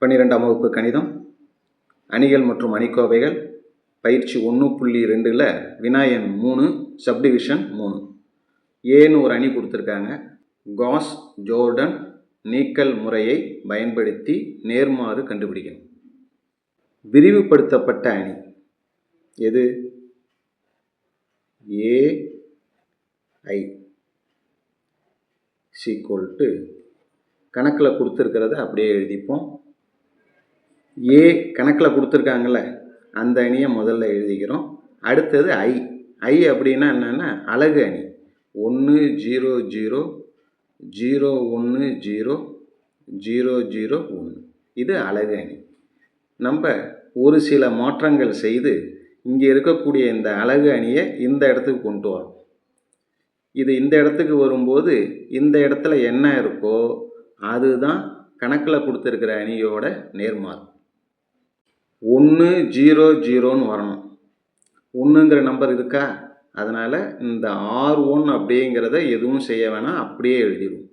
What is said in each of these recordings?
பன்னிரெண்டாம் வகுப்பு கணிதம் அணிகள் மற்றும் அணிக்கோவைகள் பயிற்சி ஒன்று புள்ளி ரெண்டில் வினாயன் மூணு சப்டிவிஷன் மூணு. ஏன்னு ஒரு அணி கொடுத்துருக்காங்க. காஸ் ஜோர்டன் நீக்கல் முறையை பயன்படுத்தி நேர்மாறு கண்டுபிடிக்கணும். விரிவுபடுத்தப்பட்ட அணி. எது? ஏ ஐ சீக்குவல் டு கணக்கில் கொடுத்துருக்கிறத அப்படியே எழுதிப்போம். ஏ கணக்கில் கொடுத்துருக்காங்கல்ல அந்த அணியை முதல்ல எழுதிக்கிறோம் அடுத்தது ஐ. ஐ அப்படின்னா என்னென்னா அழகு அணி. ஒன்று ஜீரோ ஜீரோ ஜீரோ ஒன்று ஜீரோ ஜீரோ ஜீரோ ஒன்று இது அழகு அணி. நம்ம ஒரு சில மாற்றங்கள் செய்து இங்கே இருக்கக்கூடிய இந்த அழகு அணியை இந்த இடத்துக்கு கொண்டு வரோம். இது இந்த இடத்துக்கு வரும்போது இந்த இடத்துல என்ன இருக்கோ அதுதான் கணக்கில் கொடுத்துருக்கிற அணியோட நேர்மாறு. ஒன்று ஜீரோ ஜீரோன்னு வரணும். ஒன்றுங்கிற நம்பர் இருக்கா? அதனால் இந்த ஆர் ஒன் அப்படிங்கிறத எதுவும் செய்ய வேணாம் அப்படியே எழுதிடுவோம்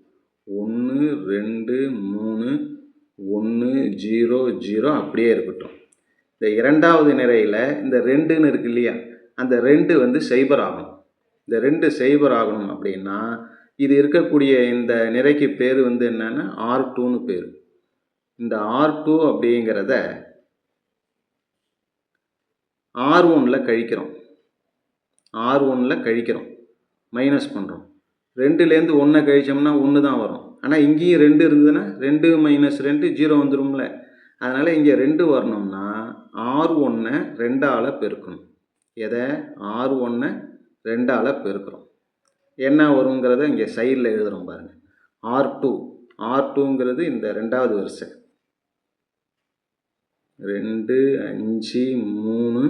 ஒன்று ரெண்டு மூணு ஒன்று ஜீரோ ஜீரோ அப்படியே இருக்கட்டும். இந்த இரண்டாவது நிறையில் இந்த ரெண்டுன்னு இருக்கு இல்லையா? அந்த ரெண்டு வந்து சைபர் ஆகணும். இந்த ரெண்டு சைபர் ஆகணும் அப்படின்னா இது இருக்கக்கூடிய இந்த நிறைக்கு பேர் வந்து என்னென்னா ஆர் டூன்னு பேர். இந்த ஆர் டூ அப்படிங்கிறத ஆர் ஒனில் கழிக்கிறோம். ஆர் ஒனில் கழிக்கிறோம். மைனஸ் பண்ணுறோம் ரெண்டுலேருந்து ஒன்றை கழித்தோம்னா ஒன்று தான் வரும். ஆனால் இங்கேயும் ரெண்டு இருந்ததுன்னா ரெண்டு மைனஸ் ரெண்டு ஜீரோ வந்துடும்ல அதனால் இங்கே ரெண்டு வரணும்னா ஆர் ஒன்றை ரெண்டால் பெருக்கணும். எதை? ஆர் ஒன்றை ரெண்டால் பெருக்கிறோம். என்ன வருங்கிறத இங்கே சைடில் எழுதுகிறோம் பாருங்கள் ஆர் டூ ஆர் டூங்கிறது இந்த ரெண்டாவது வரிசை. ரெண்டு அஞ்சு மூணு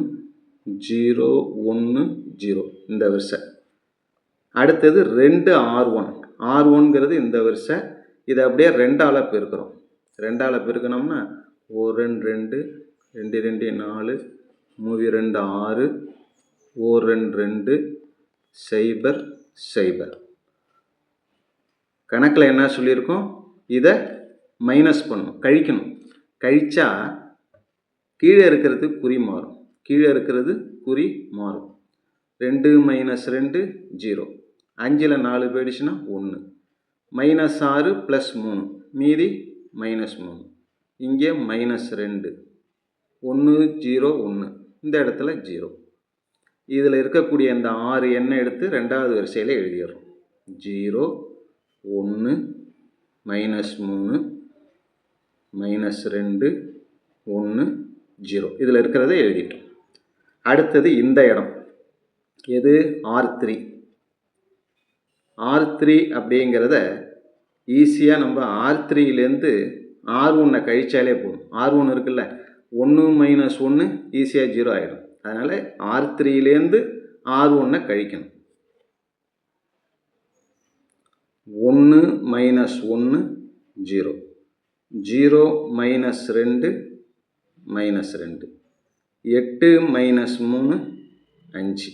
ஜீரோ ஒன்று ஜீரோ இந்த வரிசை அடுத்தது ரெண்டு ஆர் ஒன். ஆர் ஒன்ங்கிறது இந்த வரிசை இதை அப்படியே ரெண்டால் பெருக்கிறோம். ரெண்டால் பெருக்கணும்னா ஓ ரெண்டு ரெண்டு ரெண்டு ரெண்டு நாலு மூவி ரெண்டு ஆறு ஓ ரெண்டு ரெண்டு சைபர் சைபர். கணக்கில் என்ன சொல்லியிருக்கோம்? இதை மைனஸ் பண்ணணும் கழிக்கணும். கழித்தா கீழே இருக்கிறது குறி மாறும். கீழே இருக்கிறது குறி மாறும். ரெண்டு மைனஸ் ரெண்டு ஜீரோ அஞ்சில் நாலு போயிடுச்சுன்னா ஒன்று மைனஸ் ஆறு ப்ளஸ் மூணு. மீதி மைனஸ் மூணு. இங்கே மைனஸ் ரெண்டு. ஒன்று ஜீரோ ஒன்று இந்த இடத்துல ஜீரோ இதில் இருக்கக்கூடிய இந்த ஆறு எண்ணை எடுத்து ரெண்டாவது வரிசையில் எழுதிடுறோம். ஜீரோ ஒன்று மைனஸ் மூணு மைனஸ் ரெண்டு ஒன்று ஜீரோ இதில் இருக்கிறத எழுதிட்டோம். அடுத்தது இந்த இடம். எது? ஆர் த்ரீ ஆர் த்ரீ அப்படிங்கிறத ஈஸியாக நம்ம ஆர் த்ரீலேருந்து ஆர் ஒன்னை கழிச்சாலே போதும். ஆர் ஒன்று இருக்குல்ல ஒன்று மைனஸ் ஒன்று ஈஸியாக ஜீரோ ஆகிடும் அதனால் ஆர் த்ரீலேருந்து ஆர் ஒன்னை கழிக்கணும். ஒன்று மைனஸ் ஒன்று ஜீரோ ஜீரோ மைனஸ் ரெண்டு மைனஸ் ரெண்டு. எட்டு மைனஸ் மூணு அஞ்சு.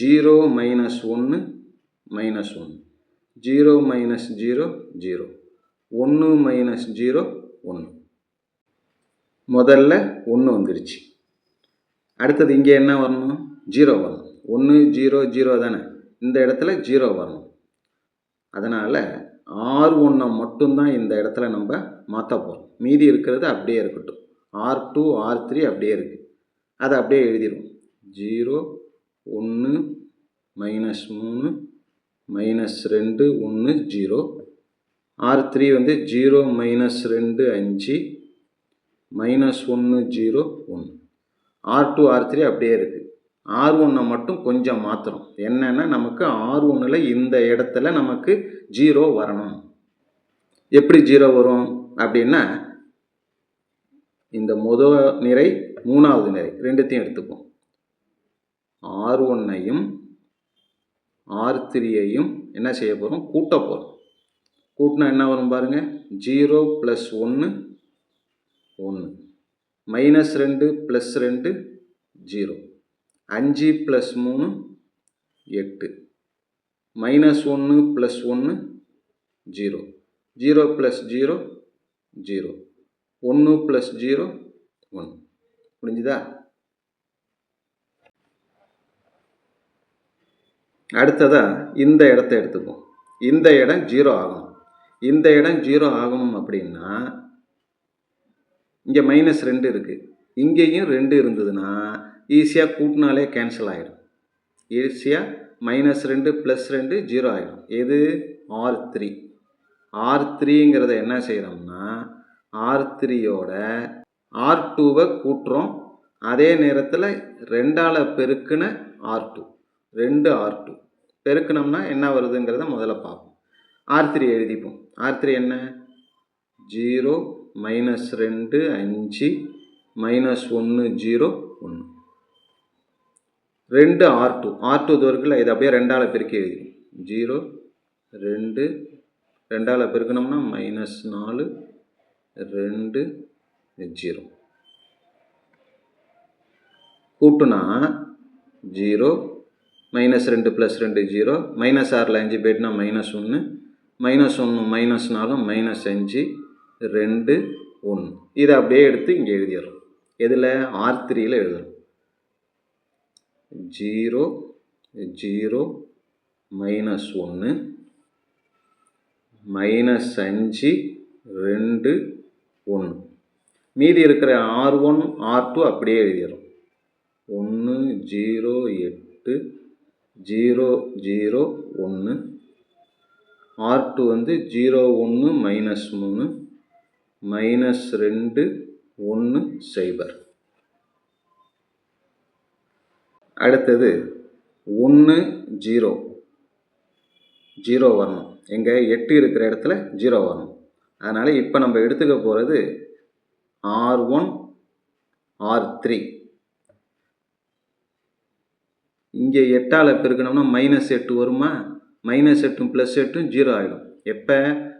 ஜீரோ மைனஸ் ஒன்று மைனஸ் ஒன்று ஜீரோ மைனஸ் ஜீரோ ஜீரோ. ஒன்று மைனஸ் ஜீரோ ஒன்று முதல்ல ஒன்று வந்துருச்சு. அடுத்தது இங்கே என்ன வரணும்? ஜீரோ வரணும். ஒன்று ஜீரோ ஜீரோ தானே? இந்த இடத்துல ஜீரோ வரணும். அதனால் ஆர் ஒன்றை மட்டும்தான் இந்த இடத்துல நம்ம மாற்ற போகிறோம் மீதி இருக்கிறது அப்படியே இருக்கட்டும். ஆர் டூ ஆர் த்ரீ அப்படியே இருக்குது அதை அப்படியே எழுதிடுவோம் ஜீரோ ஒன்று மைனஸ் மூணு மைனஸ் ரெண்டு ஒன்று ஜீரோ. ஆர் த்ரீ வந்து ஜீரோ மைனஸ் ரெண்டு அஞ்சு மைனஸ் ஒன்று ஜீரோ ஒன்று ஆர் டூ ஆர் த்ரீ அப்படியே இருக்குது ஆர் ஒன்னை மட்டும் கொஞ்சம் மாற்றுறோம் என்னென்னா நமக்கு ஆர் ஒன்றில் இந்த இடத்துல நமக்கு ஜீரோ வரணும். எப்படி ஜீரோ வரும்? அப்படின்னா இந்த முத நிறை மூணாவது நிறை. ரெண்டுத்தையும் எடுத்துப்போம். ஆர் ஒன்னையும் ஆர் த்ரீயையும் என்ன செய்ய போகிறோம் கூட்ட போகிறோம் கூட்டினா என்ன வரும் பாருங்கள் ஜீரோ ப்ளஸ் ஒன்று ஒன்று மைனஸ் ரெண்டு ப்ளஸ் ரெண்டு ஜீரோ. அஞ்சு ப்ளஸ் மூணு எட்டு. மைனஸ் ஒன்று ப்ளஸ் ஒன்று zero. Zero plus zero zero. ஒன்று ப்ளஸ் ஜீரோ புரிஞ்சுதா? அடுத்ததா இந்த இடத்த எடுத்துப்போம். இந்த இடம் ஜீரோ ஆகும். இந்த இடம் ஜீரோ ஆகணும் அப்படின்னா இங்கே மைனஸ் ரெண்டு இருக்குது இங்கேயும் ரெண்டு இருந்ததுன்னா ஈஸியாக கூட்டினாலே கேன்சல் ஆகிடும் ஈஸியாக மைனஸ் ரெண்டு ப்ளஸ் ரெண்டு ஜீரோ ஆகிடும் எது? ஆர் த்ரீ ஆர் த்ரீங்கிறத என்ன செய்கிறோம்னா ஆர் த்ரீயோட ஆர் டூவை கூட்டுறோம். அதே நேரத்தில் ரெண்டால் பெருக்குன ஆர் டூ ரெண்டு ஆர் டூ பெருக்கணும்னா என்ன வருதுங்கிறத முதல்ல பார்ப்போம். ஆர் த்ரீ எழுதிப்போம். ஆர் த்ரீ என்ன? ஜீரோ மைனஸ் ரெண்டு அஞ்சு மைனஸ் ஒன்று ஜீரோ ஒன்று ரெண்டு ஆர் டூ ஆர் டூ தூரத்தில் இதை அப்படியே ரெண்டால் பெருக்கி எழுதிடும் ஜீரோ ரெண்டு. ரெண்டால் பெருக்கணும்னா மைனஸ் நாலு ரெண்டு ஜீரோ. கூட்டுனா ஜீரோ மைனஸ் ரெண்டு ப்ளஸ் ரெண்டு ஜீரோ மைனஸ் ஆறில் அஞ்சு போயிட்டுனா மைனஸ் ஒன்று மைனஸ் ஒன்று மைனஸ் நாலு மைனஸ் அஞ்சு ரெண்டு ஒன்று இதை அப்படியே எடுத்து இங்கே எழுதிடுறோம். எதில்? ஆர் த்ரீயில் எழுதுறோம். ஜீரோ ஜீரோ மைனஸ் ஒன்று மைனஸ் அஞ்சு ரெண்டு ஒன்று மீதி இருக்கிற ஆர் ஒன் ஆர் டூ அப்படியே எழுதிடும் ஒன்று ஜீரோ எட்டு ஜீரோ ஜீரோ ஒன்று ஆர் டூ வந்து ஜீரோ ஒன்று மைனஸ் மூணு. மைனஸ் ரெண்டு ஒன்று சைபர் அடுத்தது ஒன்று ஜீரோ. ஜீரோ வரணும். எங்கே எட்டு இருக்கிற இடத்துல ஜீரோ வரணும். அதனால் இப்போ நம்ம எடுத்துக்க போகிறது ஆர் ஒன் ஆர் த்ரீ. இங்கே எட்டால் பெருக்கணும்னா மைனஸ் எட்டு வருமா? மைனஸ் எட்டும் ப்ளஸ் எட்டும் ஜீரோ ஆகிடும் எப்போ?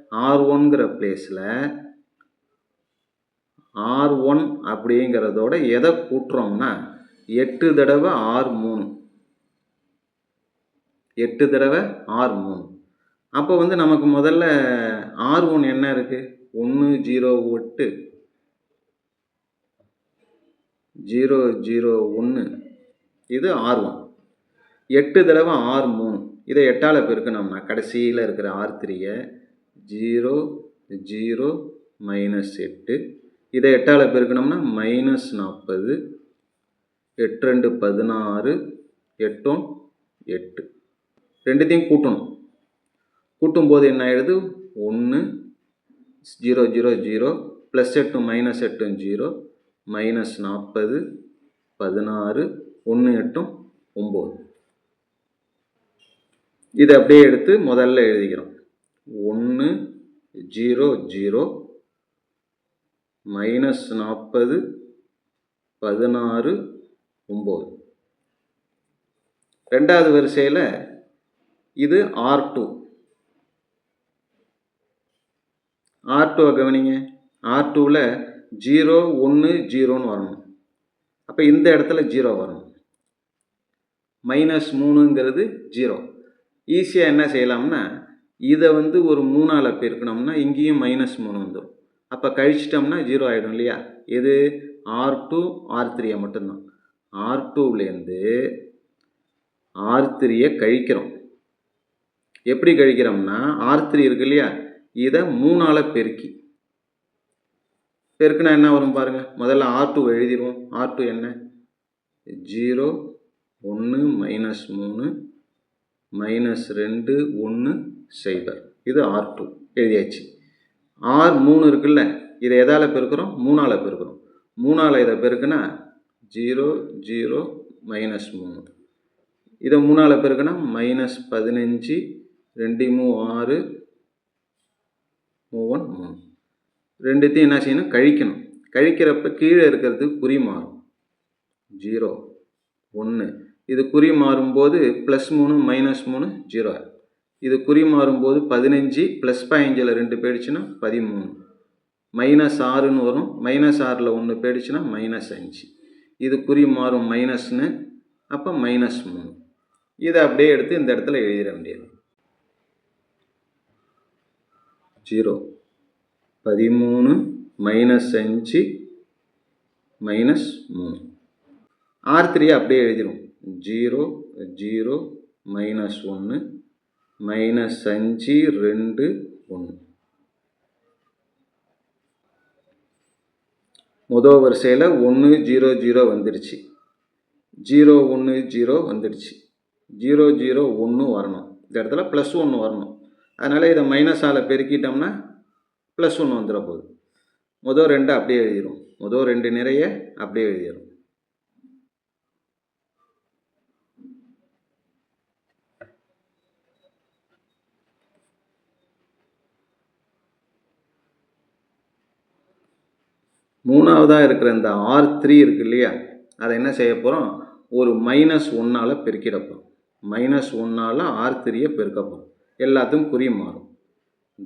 ஆர் ஒன்கிற பிளேஸில் ஆர் ஒன் அப்படிங்கிறதோட எதை கூட்டுறோம்னா எட்டு தடவை ஆர் மூணு. எட்டு தடவை ஆர் மூணு. அப்போ வந்து நமக்கு முதல்ல ஆர் ஒன் என்ன இருக்குது ஒன்று ஜீரோ எட்டு. ஜீரோ ஜீரோ ஒன்று இது ஆர் ஒன். எட்டு தடவை ஆர் மூணு. இதை எட்டால் பெருக்கணும்னா கடைசியில் இருக்கிற ஆர் த்ரீயை ஜீரோ ஜீரோ மைனஸ் எட்டு. இதை எட்டால் பெருக்கணும்னா மைனஸ் நாற்பது எட்டு ரெண்டு பதினாறு எட்டும் எட்டு. ரெண்டுத்தையும் கூட்டணும். கூட்டும்போது என்ன ஆகிடுது ஒன்று ஜீரோ ஜீரோ ஜீரோ ப்ளஸ் எட்டும் மைனஸ் எட்டும் ஜீரோ. மைனஸ் நாற்பது பதினாறு ஒன்று எட்டும் ஒம்பது. இதை அப்படியே எடுத்து முதல்ல எழுதிக்கிறோம். ஒன்று ஜீரோ ஜீரோ மைனஸ் நாற்பது பதினாறு ஒம்பது. ரெண்டாவது வரிசையில் இது ஆர் டூ ஆர் டூவை கவனிங்க. ஆர் டூவில் ஜீரோ ஒன்று ஜீரோன்னு வரணும். அப்போ இந்த இடத்துல ஜீரோ வரணும். மைனஸ் மூணுங்கிறது ஜீரோ. ஈஸியாக என்ன செய்யலாம்னா இதை வந்து ஒரு மூணால் பெருக்கணும்னா இங்கேயும் மைனஸ் மூணு வந்துடும் அப்போ கழிச்சிட்டோம்னா ஜீரோ ஆகிடும் இல்லையா? இது ஆர் டூ ஆர் த்ரீயை மட்டும்தான். ஆர் டூவிலேருந்து ஆர் த்ரீயை கழிக்கிறோம். எப்படி கழிக்கிறோம்னா ஆர் த்ரீ இருக்கு இல்லையா? இதை மூணால் பெருக்கி. பெருக்குனா என்ன வரும் பாருங்கள் முதல்ல ஆர் டூ எழுதிடுவோம் ஆர் டூ என்ன? ஜீரோ ஒன்று மைனஸ் மூணு மைனஸ் ரெண்டு ஒன்று சைபர் இது ஆர் டூ எழுதியாச்சு. ஆர் மூணு இருக்குல்ல? இதை எதால் பெருக்கிறோம்? மூணால் பெருக்கிறோம். மூணால் இதை பெருக்குனா ஜீரோ ஜீரோ மைனஸ் மூணு. இதை மூணால் பெருக்குனா மைனஸ் பதினஞ்சு ரெண்டு மூ ஆறு மூவன் மூணு. ரெண்டுத்தையும் என்ன செய்யணும்? கழிக்கணும். கழிக்கிறப்ப கீழே இருக்கிறது குறி மாறும். ஜீரோ ஒன்று இது குறி மாறும்போது ப்ளஸ் மூணு மைனஸ் மூணு ஜீரோ. இது குறி மாறும்போது பதினஞ்சு ப்ளஸ் பதினஞ்சில் ரெண்டு போயிடுச்சுன்னா பதிமூணு. மைனஸ் ஆறுன்னு வரும். மைனஸ் ஆறில் ஒன்று போயிடுச்சுன்னா மைனஸ் அஞ்சு. இது குறி மாறும் மைனஸ்னு அப்போ மைனஸ் மூணு. இதை அப்படியே எடுத்து இந்த இடத்துல எழுதிட வேண்டியது. ஜீரோ. பதிமூணு மைனஸ் அஞ்சு மைனஸ் மூணு. ஆர் த்ரீ அப்படியே எழுதிடும் ஜீரோ ஜீரோ மைனஸ் ஒன்று மைனஸ் அஞ்சு ரெண்டு ஒன்று. முதல் வரிசையில் ஒன்று ஜீரோ ஜீரோ வந்துடுச்சு ஜீரோ ஒன்று ஜீரோ வந்துடுச்சு ஜீரோ ஜீரோ ஒன்று வரணும். இந்த இடத்துல ப்ளஸ் ஒன்று வரணும். அதனால் இதை மைனஸால் பெருக்கிட்டோம்னா ப்ளஸ் ஒன்று வந்துட போகுது மொதல் ரெண்டு அப்படியே எழுதிடும் மொதல் ரெண்டு நிறைய அப்படியே எழுதிடும் மூணாவதாக இருக்கிற இந்த ஆர் த்ரீ இருக்கு இல்லையா? அதை என்ன செய்ய போகிறோம் ஒரு மைனஸ் ஒன்னால் பெருக்கிட போகிறோம் மைனஸ் ஒன்னால் ஆர் த்ரீயை பெருக்க போகிறோம் எல்லாத்துக்கும் குறி மாறும்.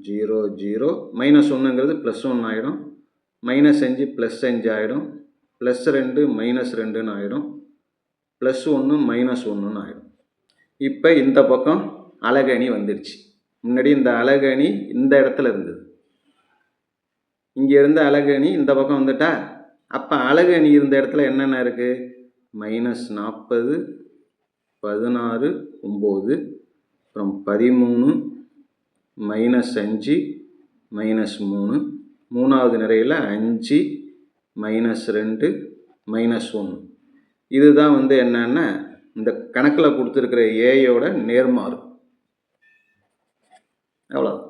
Zero zero. மைனஸ் ஒன்றுங்கிறது ப்ளஸ் ஒன்று ஆகிடும் மைனஸ் அஞ்சு ப்ளஸ் அஞ்சு ஆகிடும் ப்ளஸ் ரெண்டு மைனஸ் ரெண்டுன்னு ஆகிடும் ப்ளஸ் ஒன்று மைனஸ் ஒன்றுன்னு ஆகிடும் இப்போ இந்த பக்கம் அழகணி வந்துடுச்சு முன்னாடி இந்த அழகணி இந்த இடத்துல இருந்தது. இங்கே இருந்த அழகணி இந்த பக்கம் வந்துட்டா? அப்போ அழகு அணி இருந்த இடத்துல என்னென்ன இருக்குது மைனஸ் நாற்பது பதினாறு ஒம்பது அப்புறம் பதிமூணு மைனஸ் அஞ்சு மைனஸ் மூணு. மூணாவது நிறையில் அஞ்சு மைனஸ் ரெண்டு மைனஸ் ஒன்று இதுதான் வந்து என்னென்னா இந்த கணக்கில் கொடுத்துருக்கிற ஏயோட நேர்மாறு. அவ்வளோ